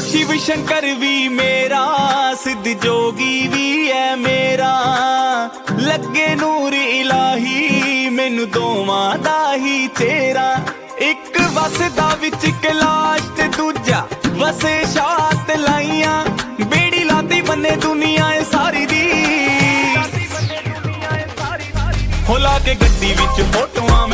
ਸ਼ਿਵ ਸ਼ੰਕਰ ਵੀ ਮੇਰਾ ਸਿੱਧ ਜੋਗੀ ਵੀ ਐ ਮੇਰਾ। ਲੱਗੇ ਨੂਰ ਇਲਾਹੀ ਮੈਨੂੰ ਦੋਵਾਂ ਦਾ ਹੀ ਚਿਹਰਾ ਇੱਕ ਵਸਦਾ ਵਿੱਚ ਕਲਾਸ਼ ਤੇ ਦੂਜਾ ਵਸੇ ਸ਼ਾਤ ਲਾਈਆਂ। ਬੇੜੀ ਲਾਤੀ ਬੰਨੇ ਦੁਨੀਆ ਏ ਸਾਰੀ ਦੀ। ਹੋ ਲਾ ਕੇ ਗੱਡੀ ਵਿੱਚ ਫੋਟੋਆਂ